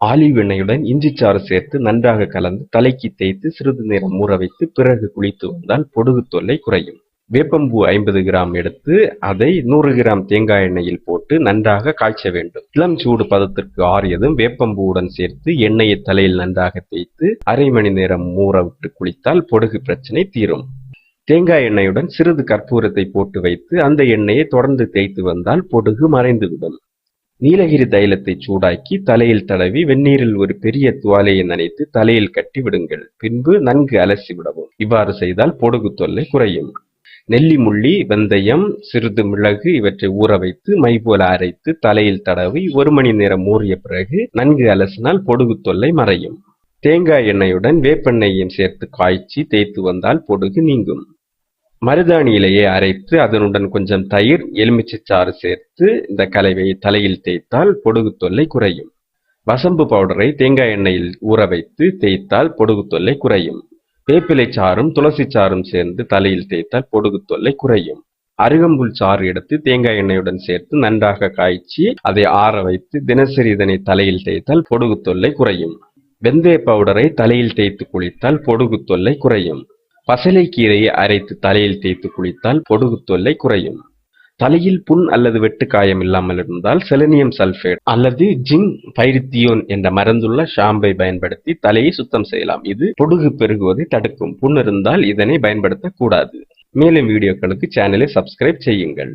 Olive எண்ணெயுடன் இஞ்சிச்சாறு சேர்த்து நன்றாக கலந்து தலைக்கு தேய்த்து சிறிது நேரம் ஊற வைத்து பிறகு குளித்து வந்தால் பொடுகு தொல்லை குறையும். வேப்பம்பூ ஐம்பது கிராம் எடுத்து அதை நூறு கிராம் தேங்காய் எண்ணெயில் போட்டு நன்றாக காய்ச்ச வேண்டும். இளம் சூடு பதத்திற்கு ஆறியதும் வேப்பம்பூவுடன் சேர்த்து எண்ணெயை தலையில் நன்றாக தேய்த்து அரை மணி நேரம் ஊற விட்டு குளித்தால் பொடுகு பிரச்சனை தீரும். தேங்காய் எண்ணெயுடன் சிறிது கற்பூரத்தை போட்டு வைத்து அந்த எண்ணெயை தொடர்ந்து தேய்த்து வந்தால் பொடுகு மறைந்துவிடும். நீலகிரி தைலத்தை சூடாக்கி தலையில் தடவி வெந்நீரில் ஒரு பெரிய துவாலையை நனைத்து தலையில் கட்டி விடுங்கள். பின்பு நன்கு அலசி விடவும். இவ்வாறு செய்தால் பொடுகு தொல்லை குறையும். நெல்லி முள்ளி வெந்தயம் சிறிது மிளகு இவற்றை ஊற வைத்து மை போல அரைத்து தலையில் தடவி ஒரு மணி நேரம் ஊறிய பிறகு நன்கு அலசினால் பொடுகு தொல்லை மறையும். தேங்காய் எண்ணெயுடன் வேப்பெண்ணெயையும் சேர்த்து காய்ச்சி தேய்த்து வந்தால் பொடுகு நீங்கும். மருதாணி இலையை அரைத்து அதனுடன் கொஞ்சம் தயிர் எலுமிச்சை சாறு சேர்த்து இந்த கலவையை தலையில் தேய்த்தால் பொடுகு தொல்லை குறையும். வசம்பு பவுடரை தேங்காய் எண்ணெயில் ஊற வைத்து தேய்த்தால் பொடுகு தொல்லை குறையும். வேப்பிலை சாறும் துளசி சாறும் சேர்ந்து தலையில் தேய்த்தால் பொடுகு தொல்லை குறையும். அருகம்புல் சாறு எடுத்து தேங்காய் எண்ணெயுடன் சேர்த்து நன்றாக காய்ச்சி அதை ஆற வைத்து தினசரி இதனை தலையில் தேய்த்தால் பொடுகு தொல்லை குறையும். வெந்தய பவுடரை தலையில் தேய்த்து குளித்தால் பொடுகு தொல்லை குறையும். பசலை கீரையை அரைத்து தலையில் தேய்த்து குளித்தால் பொடுகு தொல்லை குறையும். தலையில் புண் அல்லது வெட்டுக்காயம் இல்லாமல் இருந்தால் செலனியம் சல்பேட் அல்லது ஜிங் பைரித்தியோன் என்ற மருந்துள்ள ஷாம்பை பயன்படுத்தி தலையை சுத்தம் செய்யலாம். இது பொடுகு பெருகுவதை தடுக்கும். புண் இருந்தால் இதனை பயன்படுத்தக்கூடாது. மேலும் வீடியோக்களுக்கு சேனலை சப்ஸ்கிரைப் செய்யுங்கள்.